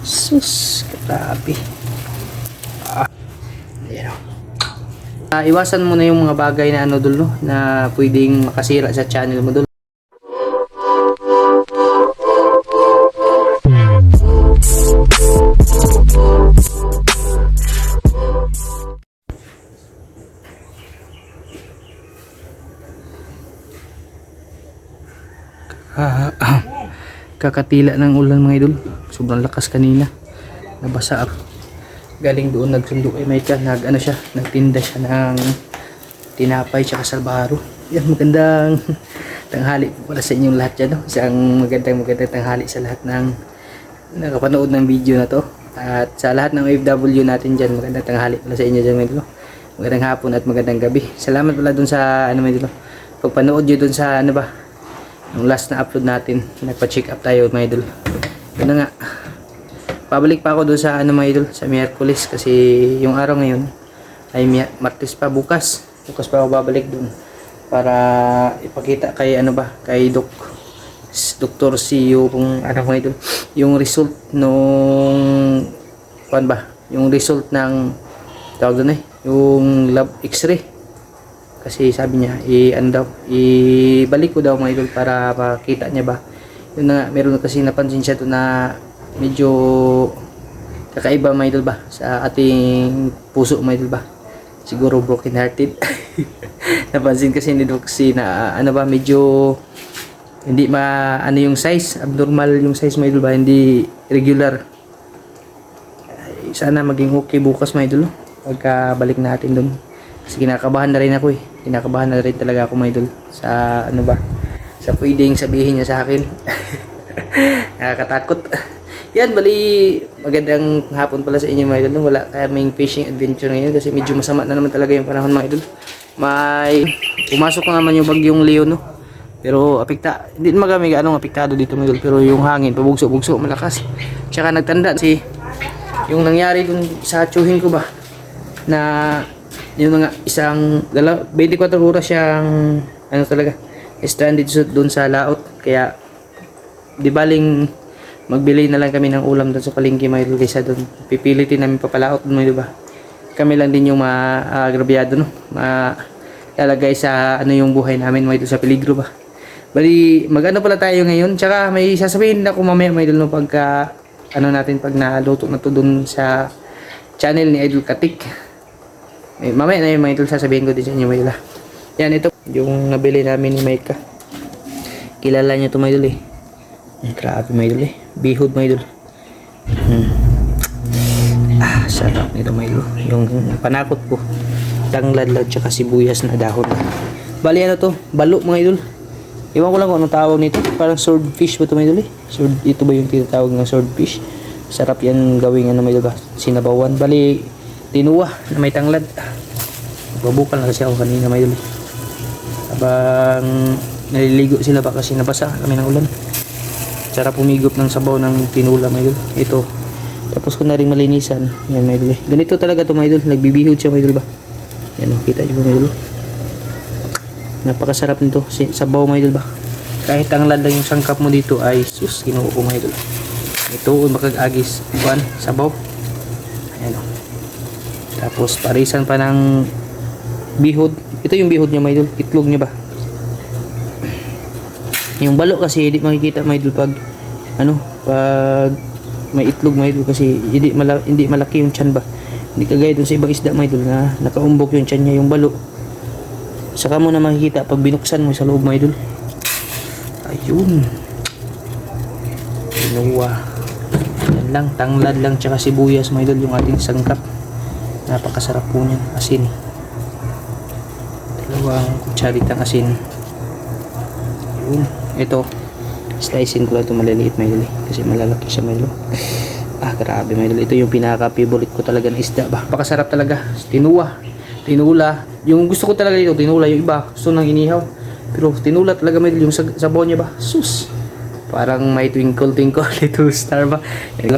Sus, grabe. Ah, ayan o. Ah, iwasan mo na yung mga bagay na ano dul, no? na pwedeng makasira sa channel mo dul. Kakatila ng ulan mga idol. Sobrang lakas kanina. Nabasa ako. Galing doon nagsundo kay Maika. Nag, ano siya, nagtinda siya ng tinapay tsaka salbaro. Yan, magandang tanghali po sa inyong lahat dyan. No? Isang magandang magandang tanghali sa lahat ng nakapanood ng video na to. At sa lahat ng OFW natin dyan, magandang tanghali pala sa inyo dyan idol. Magandang hapon at magandang gabi. Salamat pala dun sa ano idol. Pagpanood nyo dun sa ano ba, yung last na upload natin, nagpa-check up tayo mga idol. Yun nga. Pabalik pa ako doon sa ano mga idol, sa Miyerkules kasi yung araw ngayon ay Martes pa bukas. Bukas pa ako babalik doon para ipakita kay ano ba, kay Doc Dr. CEO kung ano mga idol, yung result nung kuan ba, yung result ng tawag doon eh, yung lab x-ray kasi sabi niya i ano daw ibalik ko daw mga idol para makita niya ba. Yun na nga meron kasi napansin siya to na medyo kakaiba mga idol ba sa ating puso mga idol ba. Siguro broken hearted. Napansin kasi ni Doxy na ano ba medyo hindi ma ano yung size abnormal yung size mga idol ba hindi regular. Sana maging okay bukas mga idol no? pagka balik natin doon kasi kinakabahan na rin ako eh. Kinakabahan na rin talaga ako mga idol. Sa ano ba? Sa pwedeng sabihin niya sa akin. Nakakatakot. Yan, bali magandang hapon pala sa inyo mga idol. Wala kaming fishing adventure ngayon kasi medyo masama na naman talaga yung panahon mga idol. May pumasok na naman yung bagyong Leo no. Pero apekta, hindi kami gaano apektado dito mga idol. Pero yung hangin, pabugso-bugso, malakas. Tsaka nagtanda si yung nangyari dun sa tsuhin ko ba na yung mga isang dalaw, 24 oras siyang ano talaga stranded doon sa laot. Kaya di baling magbili na lang kami ng ulam doon sa palengke idol kaysa doon pipilitin namin papalaot doon di ba? Kami lang din yung maagrabyado no? Ma lalagay sa ano yung buhay namin idol sa peligro ba? Bali magano pala tayo ngayon? Tsaka may sasabihin ako mamaya idol no pagka ano natin pag naluto na to doon sa channel ni Idol Katik eh, mamaya na yung mga idol sasabihin ko din sa inyo mga idol. ah. Yan ito, yung nabili namin ni Maika. Kilala niya ito mga idol eh. Grabe mga idol eh. Bihod mga idol. Hmm. Ah, sarap nito mga idol. Yung panakot ko. Tangladlad tsaka sibuyas na dahon. Bali ano to? Balo mga idol. Iwan ko lang kung anong tawag nito. Parang swordfish ba ito mga idol eh? Sword, ito ba yung tinatawag ng swordfish? Sarap yan gawing ano mga idol ba? Sinabawan. Bali, tinuwa na may tanglad. Babukal na kasi ako kanina may idol. Habang naliligo sila ba kasi nabasa kami ng ulan. Sarap pumigop ng sabaw ng tinula may idol. Ito. Tapos ko na rin malinisan. Yan may eh. Ganito talaga to may idol. Nagbibihod siya may idol ba? Yan o. Kita nyo may idol? Napakasarap nito. Sabaw may idol ba? Kahit tanglad lang yung sangkap mo dito ay sus. Kinuha ko may idol. Ito makag-agis. Buwan. Sabaw. Ayan o. Tapos parisan pa ng bihod. Ito yung bihod niya, may idol. Itlog niya ba? Yung balo kasi hindi makikita may idol pag ano, pag may itlog may idol kasi hindi mala, hindi malaki yung tiyan ba. Hindi kagaya dun sa ibang isda may idol na nakaumbok yung tiyan niya, yung balo. Saka mo na makikita pag binuksan mo sa loob may idol. Ayun. Kinuha. Yan lang, tanglad lang tsaka sibuyas may idol yung ating sangkap. Napakasarap po niyan. Asin. Dalawang kutsaritang asin. Yun. Ito. Slicein ko lang ito maliliit may eh. Kasi malalaki siya may idol. Ah, grabe may idol. Ito yung pinaka-favorite ko talaga na isda ba. Pakasarap talaga. Tinuwa. Tinula. Yung gusto ko talaga dito, tinula. Yung iba, gusto nang inihaw. Pero tinula talaga may idol. Yung sabaw niya ba. Sus. Parang may twinkle twinkle little star ba. Yan.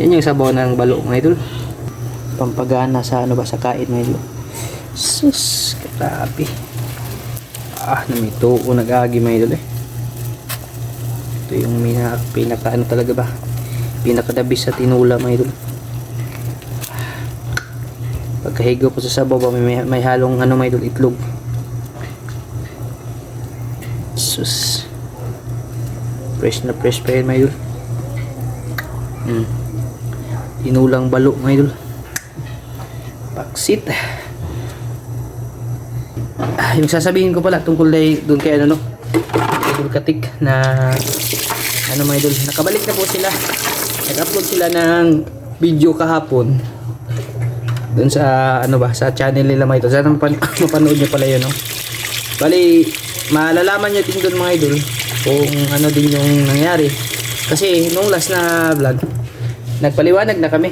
Yan yung sabaw ng balo mga idol pampagana sa ano ba sa kain idol. Sus, grabe. Ah, namito o nag-agi mga idol. Ito yung mina, pinaka ano talaga ba? pinakadabis sa tinula mga idol. Pagkahigo ko sa sabaw ba may, may halong ano mga idol itlog. Sus. Fresh na fresh pa yun mga idol. Mm. Tinulang balo mga idol. Paksit. Ah, yung sasabihin ko pala tungkol dahil doon kay ano no. Idol Katik na ano mga idol, nakabalik na po sila. Nag-upload sila ng video kahapon doon sa ano ba sa channel nila mga idol. Sana mapan mapanood niyo pala 'yun no. Bali malalaman niyo din doon mga idol kung ano din yung nangyari. Kasi nung last na vlog nagpaliwanag na kami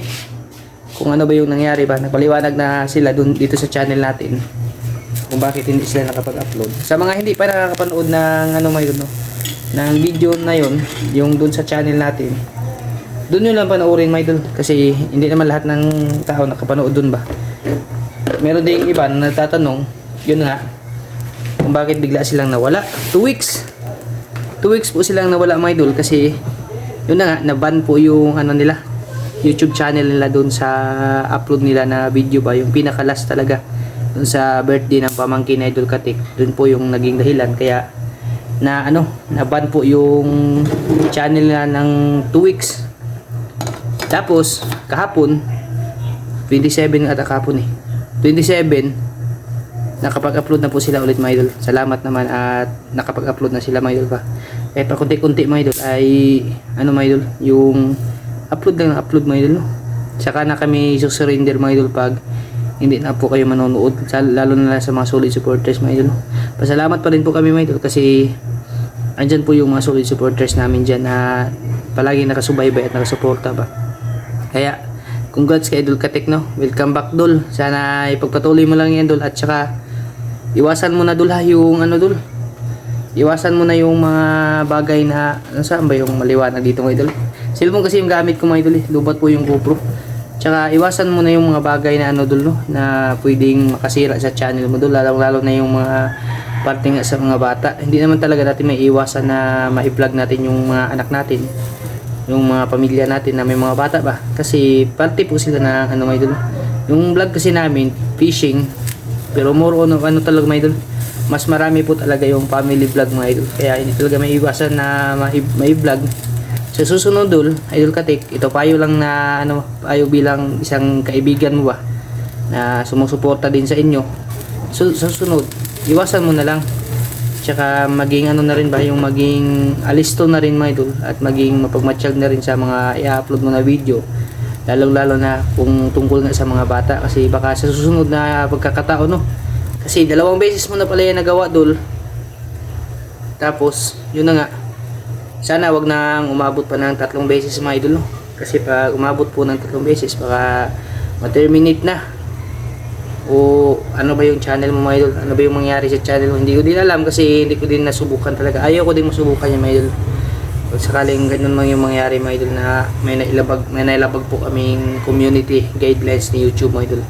kung ano ba yung nangyari ba. Nagpaliwanag na sila doon dito sa channel natin kung bakit hindi sila nakapag-upload. Sa mga hindi pa nakakapanood ng ano idol no, ng video na yon yung doon sa channel natin doon nyo lang panoorin mga idol kasi hindi naman lahat ng tao nakapanood doon ba meron ding iba na natatanong yun nga kung bakit bigla silang nawala 2 weeks 2 weeks po silang nawala mga idol kasi yun na nga naban po yung ano nila YouTube channel nila doon sa upload nila na video ba yung pinaka last talaga doon sa birthday ng pamangkin Idol Katik doon po yung naging dahilan kaya na ano naban po yung channel nila ng 2 weeks tapos, kahapon, 27 ata kahapon eh. 27, nakapag-upload na po sila ulit mga idol. Salamat naman at nakapag-upload na sila mga idol pa. Eh, pa kunti-kunti mga idol ay, ano mga idol, yung upload lang upload mga idol no. Tsaka na kami susurrender mga idol pag hindi na po kayo manonood lalo na lang sa mga solid supporters mga idol no. Pasalamat pa rin po kami mga idol kasi andyan po yung mga solid supporters namin dyan na palagi nakasubaybay at nakasuporta ba. Kaya, congrats kay Idol Katek, no? Welcome back, Dol. Sana ipagpatuloy mo lang yan, Dol. At saka, iwasan mo na, Dol, ha, yung ano, Dol. Iwasan mo na yung mga bagay na, ano saan ba yung maliwanag dito, mga Idol? Cellphone kasi yung gamit ko, mga Idol, eh. Lubat po yung GoPro. Tsaka, iwasan mo na yung mga bagay na, ano, no? Na pwedeng makasira sa channel mo, Dol. Lalo-lalo na yung mga parte nga sa mga bata. Hindi naman talaga natin may iwasan na ma-vlog natin yung mga anak natin yung mga pamilya natin na may mga bata ba kasi parte po sila na ano may idol yung vlog kasi namin fishing pero more on ano talaga may idol mas marami po talaga yung family vlog mga idol kaya hindi talaga may iwasan na may, vlog sa susunod dul idol katik ito payo lang na ano payo bilang isang kaibigan mo ba na sumusuporta din sa inyo so, sa susunod iwasan mo na lang Tsaka maging ano na rin ba yung maging alisto na rin mga idol at maging mapagmatsyag na rin sa mga i-upload mo na video. Lalong lalo na kung tungkol nga sa mga bata kasi baka sa susunod na pagkakataon no. Kasi dalawang beses mo na pala yan nagawa dol. Tapos yun na nga. Sana wag nang umabot pa ng tatlong beses mga idol no. Kasi pag umabot po ng tatlong beses baka ma-terminate na o ano ba yung channel mo mga idol ano ba yung mangyari sa channel mo hindi ko din alam kasi hindi ko din nasubukan talaga ayaw ko din masubukan yung mga idol pag sakaling ganun man yung mangyari mga idol na may nailabag may nailabag po kaming community guidelines ni YouTube mga idol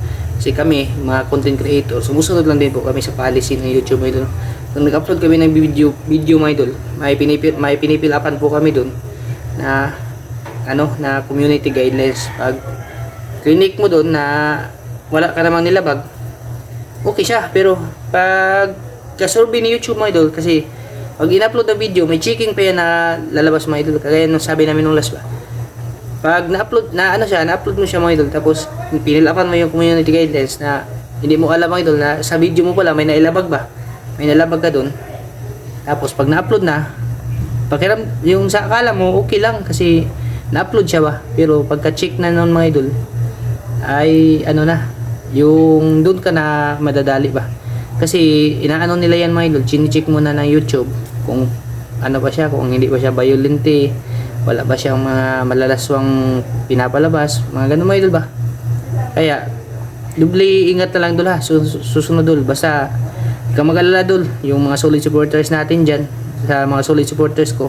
kasi kami mga content creator sumusunod lang din po kami sa policy ng YouTube idol nung nag-upload kami ng video video mga idol may pinipil may pinipilapan po kami doon na ano na community guidelines pag clinic mo doon na wala ka namang nilabag, okay siya. Pero, pag kasurvey ni YouTube mga idol, kasi pag in-upload na video, may checking pa yan na lalabas mga idol. Kagaya nung sabi namin nung last ba. Pag na-upload, na ano siya, na-upload mo siya mga idol, tapos pinilapan mo yung community guidelines na hindi mo alam mga idol na sa video mo pala may nailabag ba? May nalabag ka doon. Tapos pag na-upload na, pakiram, yung sa akala mo, okay lang kasi na-upload siya ba? Pero pagka-check na nun mga idol, ay ano na, yung doon ka na madadali ba kasi inaano nila yan mga idol chine-check muna ng YouTube kung ano ba siya kung hindi ba siya violente wala ba siyang mga malalaswang pinapalabas? Mga ganun mga idol ba? Kaya dubli ingat na lang dul ha? Sus- susunod dul basta ka magalala dul yung mga solid supporters natin dyan sa mga solid supporters ko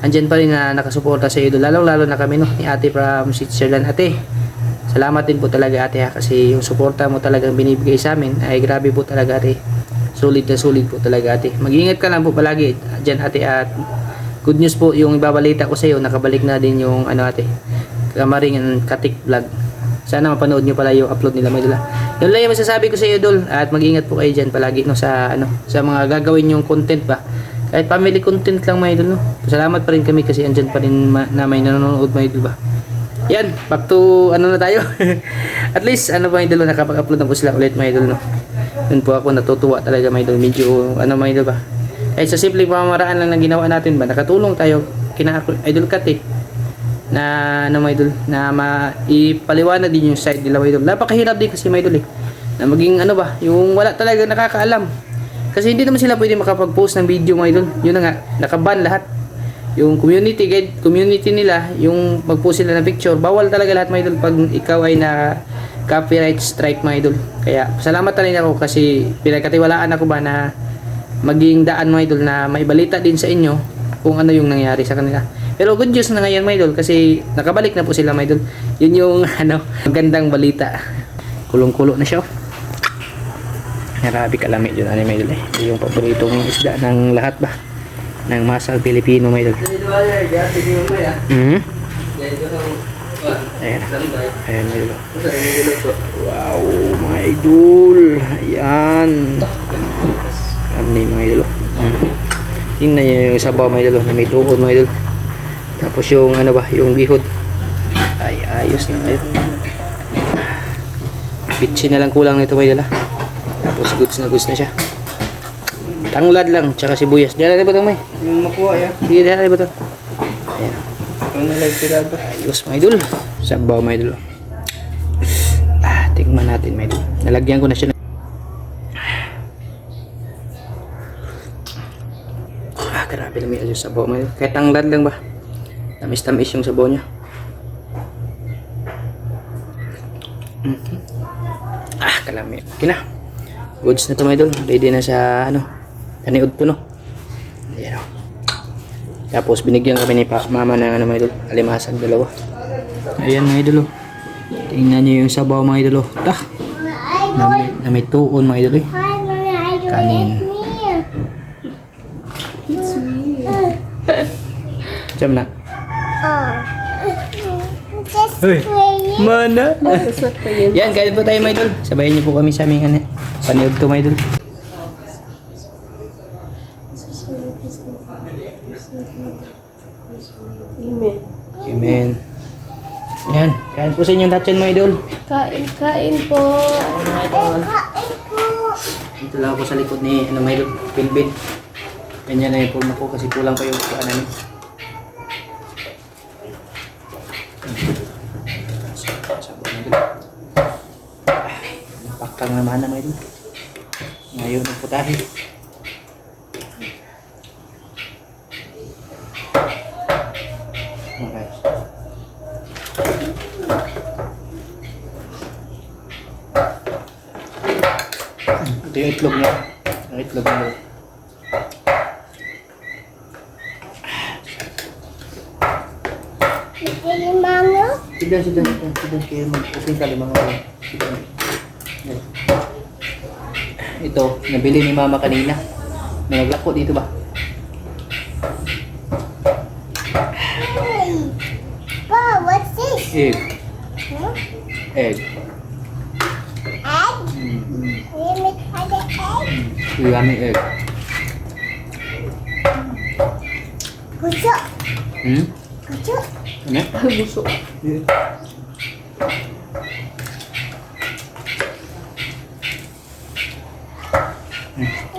andyan pa rin na nakasuporta sa iyo dul lalong lalo na kami no? Ni ate from Switzerland. Ate Salamat din po talaga ate ha? Kasi yung suporta mo talagang binibigay sa amin ay grabe po talaga ate. Solid na solid po talaga ate. Mag-ingat ka lang po palagi dyan ate at good news po yung ibabalita ko sa iyo nakabalik na din yung ano ate Kamaringan Katik Vlog. Sana mapanood nyo pala yung upload nila mga idol. ah. Yun lang yung masasabi ko sa iyo idol at mag-ingat po kayo dyan palagi no sa ano sa mga gagawin yung content ba. Kahit family content lang mga idol no. Salamat pa rin kami kasi andyan pa rin na may nanonood mga idol ba. Yan, back to ano na tayo. At least ano ba idol nakapag-upload ng sila ulit mga idol no. Yun po ako natutuwa talaga mga idol. Medyo ano mga idol ba. Kahit sa simpleng pamamaraan lang na ginawa natin ba nakatulong tayo kina idol kat eh na ano mga idol na maipaliwanag din yung side nila mga idol. Napakahirap din kasi mga idol eh. Na maging ano ba, yung wala talaga nakakaalam. Kasi hindi naman sila pwede makapag-post ng video mga idol. Yun na nga, nakaban lahat. Yung community guide, community nila, yung mag-post sila ng picture, bawal talaga lahat mga idol pag ikaw ay na copyright strike mga idol. Kaya salamat rin ako kasi pinagkatiwalaan ako ba na maging daan mga idol na maibalita din sa inyo kung ano yung nangyari sa kanila. Pero good news na ngayon mga idol kasi nakabalik na po sila mga idol. Yun yung ano, magandang balita. Kulong-kulo na siya. oh. Grabe kalami yun ano mga idol eh. Yung paboritong isda ng lahat ba? Ng masal Pilipino mga idol. Mhm. Ayan. Ayan mga idol. Wow, mga idol. Ayan. Kami mga idol. Tingnan nyo yung sabaw mga idol na may tuhod mga idol. Tapos yung ano ba, yung bihod. Ay, ayos na ngayon. Pitchin na lang kulang nito mga idol ah. Tapos goods na goods na siya. Tanglad lang, tsaka sibuyas. Diyan na ba ito may? Yung makuha yan. Sige, diyan na ba ito? Ayan. Ang nalay tirado. Ayos mga idol. Sabaw mga idol. Ah, tingnan natin mga idol. Nalagyan ko na siya. Ah, naman yung sabaw idol. Kahit tanglad lang ba? Tamis-tamis yung sabaw niya. Mhm. Ah, kalami. Okay na. Goods na to mga idol. Ready na sa ano. Kaniod ko no. Ayan o. Tapos binigyan kami ni pa, mama ng ano mga idol, alimasag dalawa. Ayan mga idol. oh. Tingnan niyo yung sabaw mga idol. oh. Tah. Na may, na may tuon mga idol. eh. Kanin. Diyan na. Oh. Just Uy. Mana? Yan, kain po tayo mga idol. Sabayan niyo po kami sa aming ano, paniod to mga idol. Amen. Amen. Yan, kain po sa inyong lahat yan mga idol. Kain, kain po. Dito lang ako sa likod ni ano mga idol, Pilbin. Ganyan na yung form ko kasi kulang pa yung kuan namin. Sabon na idol. Ah, Pakang naman na idol. Ngayon ang putahe. Okay. Ito yung itlog niya. Ang itlog niya. Hey, Mama. Sidan, sidan, sidan, sidan. Kaya mag-open ka limang ako. Sidan. Yan. Ito, nabili ni mama kanina. May naglako dito ba? Hey. Wow, what's this? Egg. Huh? Egg. Egg? Mm. Will you other egg? Yummy egg. Puso. Hmm? Puso. Ano? Busok.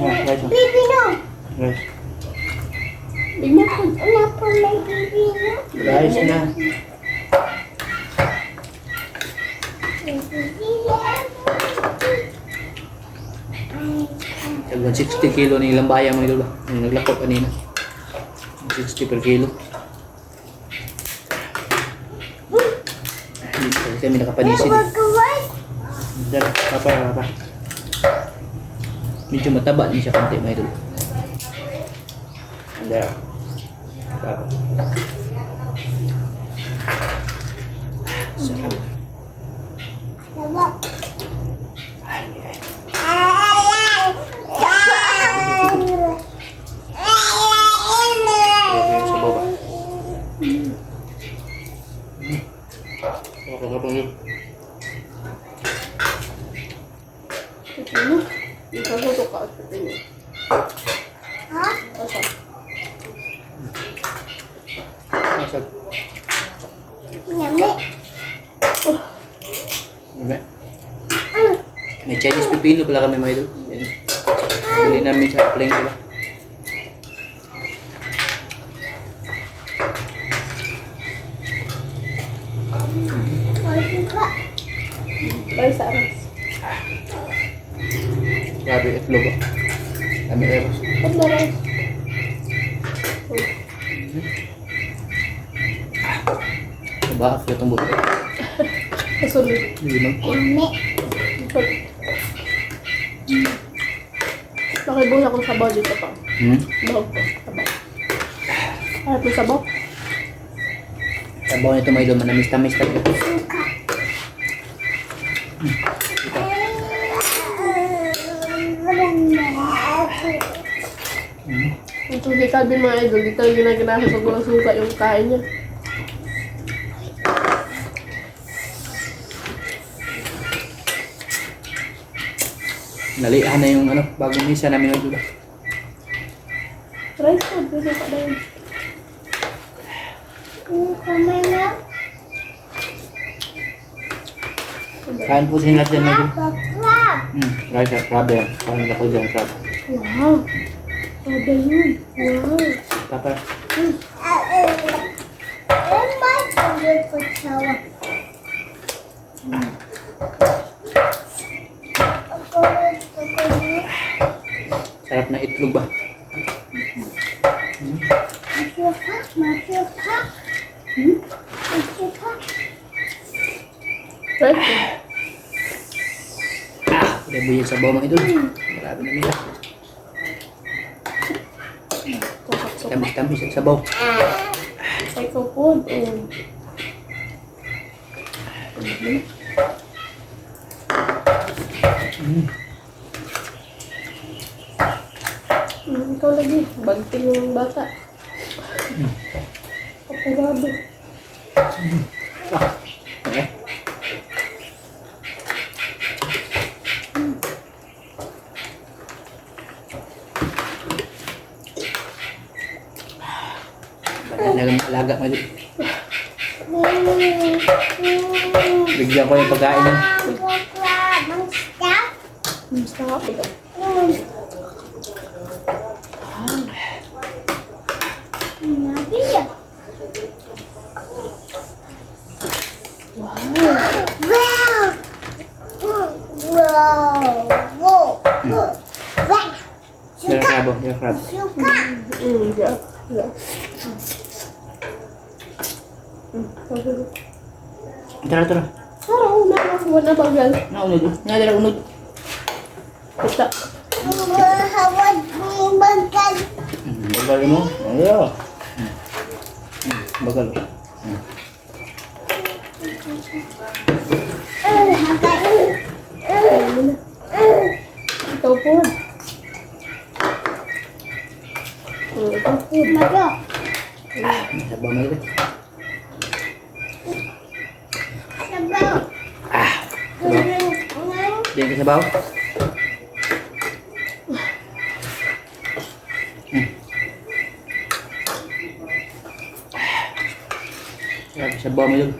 Yeah, rice. Baby, no. Rice. Bigyan po. Ano po may baby, no? Rice na. Tagwan 60 kilo ni ilang bayang mga idol ba? Yung naglako kanina. 60 per kilo. Hindi kami nakapanisid. Magkawad. Dala, papa, papa. Medyo mataba din siya konti mga idol. Dala. Papa. Sarap. Sarap. Ay, ay. Kaya ko yung sabaw ba? Okay, okay. Pipino. Nagkasuto ka at pipino. Ha? Asa? Masag. Yummy. Diba? May Chinese pipino pala kami mga idol. Yan. Bili namin sa plane pala. Ay, ka. Bye sa aras. Grabe, itlog ah. Dami eros. Ba't na rice? Diba? Afya itong buto. Kasunod. Hindi man. Yummy. Nakibuhay akong sabaw dito pa. Hmm? Bahog ko. Sabaw. Harap mo sabaw? Sabaw nito mga idol, manamis-tamis talaga. Suka. Hmm? Ito si Calvin mga idol, dito yung ginaganahan sa gulang suka yung kain niya. Nalihan na yung ano, bagong misa namin ah. Rice food, suka na yun. Kamay na. Kain po sila dyan idol. Crab. Hmm, rice at crab yan. Parang lako dyan, crab. Wow! Soda yun. Wow! Papa, Oh my favorite for shower. sarap na itlog ba? Masyuka, masyuka. Hmm? Masyuka. Rice food. Ah, udah buyag sabaw mga idol. Grabe na nila. Kakakso. Tamis-tamis ang sabaw. Psycho food. Oh. Hmm, ikaw lagi. Bagting yung bata. Kapagado. Lang alaga mga idol. Bigyan ko yung pagkain ng Crab, ang staff. Basta ka ito. Nabi ya. Wow. Wow. Wow. Wow. Wow. Yung crab, oh, yung crab. Suka. Hmm, yeah. Yeah. Hmm, sabi ko. Tara, tara. Sarap, una na. Wala bagal. Naunod, oh. Nadala unod. Basta. Hawad mo bagal. Hmm, Bagal mo? Ayaw. Hmm, Bagal. oh. Ayaw mo na. Ikaw po. Hmm, ikaw po. Mago. Sabaw mga idol. Sabaw. Ah, sabaw. Diyan ka sabaw. Hmm. Grabe sabaw mga idol.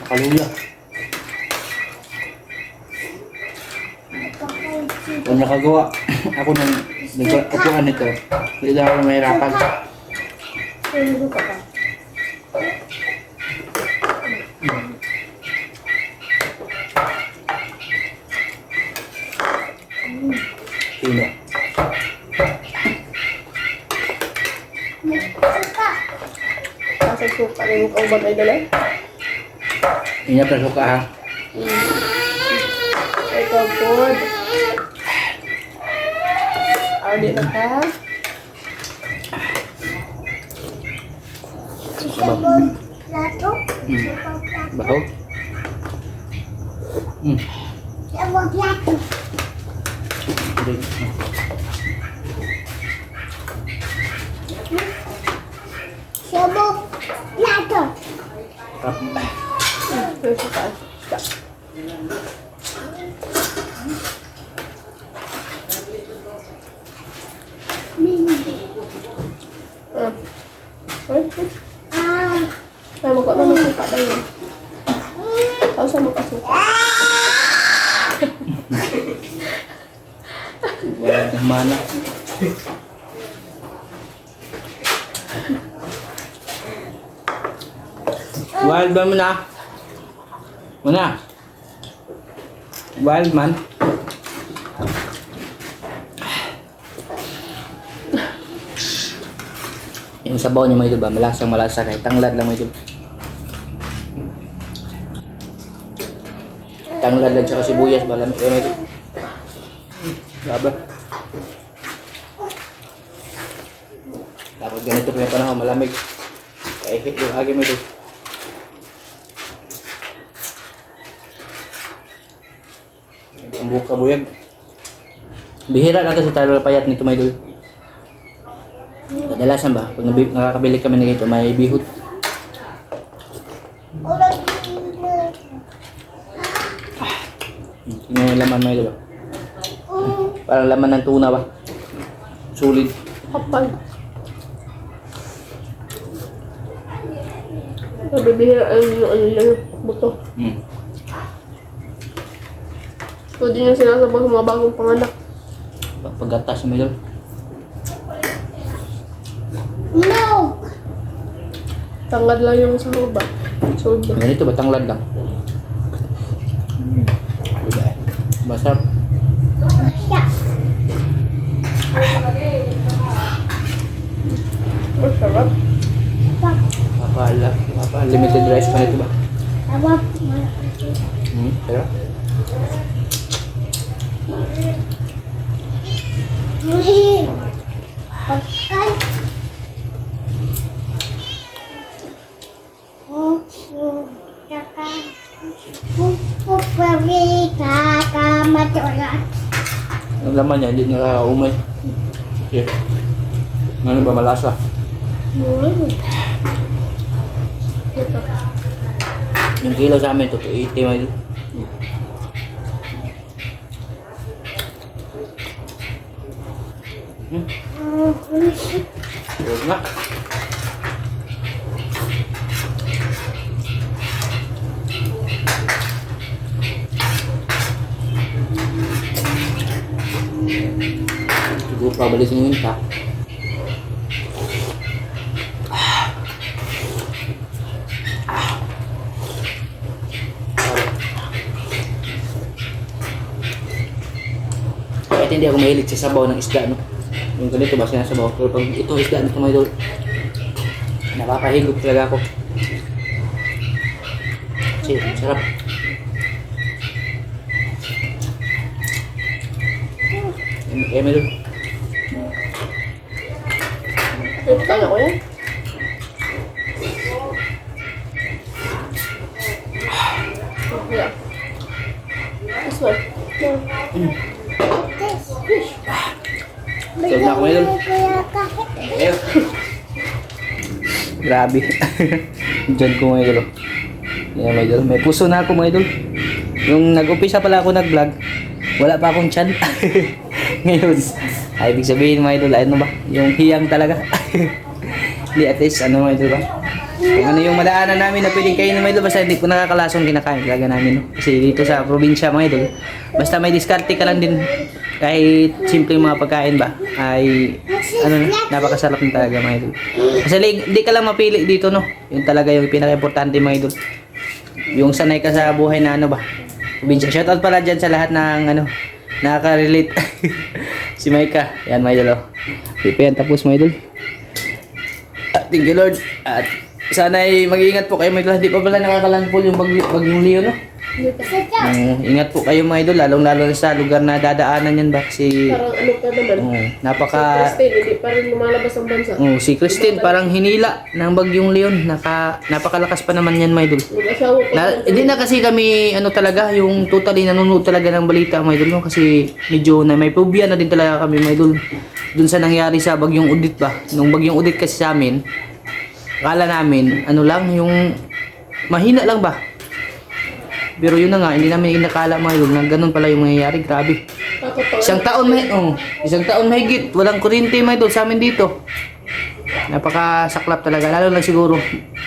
Nakaluya. Kung nakagawa ako ng nagkukuhan nito, hindi na ako mahirapan. Ayaw ka pa. Pino. Suka. Kasi na yung kauban ay dala. Ingat na suka ha. Ikaw po. Audi na ka. Plato. Hmm. Sabaw plato. Baho. Hmm. Sabaw plato. Hindi. Sabaw plato. Tap. Pero sa taas. Sa. Ah. Ay, ay. Ah. Ay, magka na ng suka na yun. Tapos sa magkasuka. Wala ng mana. Ba mo na? Muna. Wild man. Yung sabaw niya may ba? Malasang malasa kahit tanglad lang may Tanglad lang tsaka sibuyas ba? Lamig may Grabe. Tapos ganito pa yung panahon, malamig. Kahit yung agi mo ito. Ang buka buyag. Bihira lang kasi tayo payat nito may dul. Kadalasan ba, pag nakakabili kami na ganito, may. Ulang dito. Tingnan yung laman may dul. Parang laman ng tuna ba? Sulit. Kapal. Nabibihira ay yung ano lang buto. Mm. Pwede nyo sinasabaw sa mga bagong panganak. Paggatas may dul. No. Tangad lang yung sa huba. Soba. Ganito ba tanglad lang? Masarap. Yeah. Masarap. Pap. Mapala, mapala limited rice pa nito ba? Hmm, pero ang laman niya hindi nakakaumay. Okay. Ano ba malasa? Mm. Ito. Yung kilo sa amin, 280 may Hmm, Huwag nga. Siguro pabalisin yun pa. Kahit hindi ako mahilig sa sabaw ng isda, no? Yung ganito ba sinasabaw? Pero pag itong isda nito may idol, napapahigop talaga ako. Kasi, sarap. Eh, may idol. Ito kaya ko yan. Yeah. This. Sarap na ako. Ayun. Grabe. Diyan ko mga idol. Yan mga idol. May puso na ako mga idol. Yung nag-umpisa pala ako nag-vlog, wala pa akong chan. Ngayon, ay ibig sabihin mga idol, ano ba? Yung hiyang talaga. Hindi at least, ano mga idol ba? Kung ano yung madaanan namin na pwedeng kainin mga idol, basta hindi ko nakakalasong kinakain talaga namin. No? Kasi dito sa probinsya mga idol, basta may diskarte ka lang din kahit simple mga pagkain ba ay ano na, napakasarap na talaga mga idol. Kasi hindi ka lang mapili dito no. Yun talaga yung pinaka-importante mga idol. Yung sanay ka sa buhay na ano ba. Probinsya. Shoutout pala dyan sa lahat ng ano nakaka-relate. si Maika. Yan mga idol. Oh. Pipi yan tapos mga idol. Ah, Thank you Lord. At sana ay mag-iingat po kayo mga idol. Hindi pa pala nakakalandfall yung bag bagyong Leo no. Mm, ingat po kayo mga idol, lalong lalo na sa lugar na dadaanan yan ba? Kasi Parang ano ka naman. oh, napaka... Christine, hindi pa rin lumalabas ang bansa. Oh, si Christine parang hinila ng bagyong Leon. Naka, napakalakas pa naman yan mga idol. Na, hindi na kasi kami ano talaga, yung totally nanonood talaga ng balita mga idol. No? Kasi medyo na may phobia na din talaga kami mga idol. Dun sa nangyari sa bagyong udit ba? Nung bagyong udit kasi sa amin, akala namin, ano lang, yung mahina lang ba? Pero yun na nga, hindi namin inakala mga idol na ganun pala yung mangyayari. Grabe. Isang taon may oh, isang taon mahigit, walang kuryente mga idol sa amin dito. Napakasaklap talaga, lalo na siguro.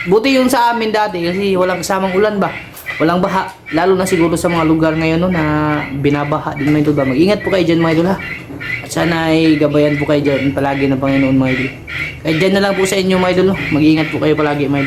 Buti yung sa amin dati kasi walang kasamang ulan ba. Walang baha, lalo na siguro sa mga lugar ngayon no, na binabaha din mga idol ba. Mag-ingat po kayo dyan mga idol ha. At sana ay gabayan po kayo dyan palagi ng Panginoon mga idol. Kaya dyan na lang po sa inyo mga idol. Mag-ingat po kayo palagi mga idol.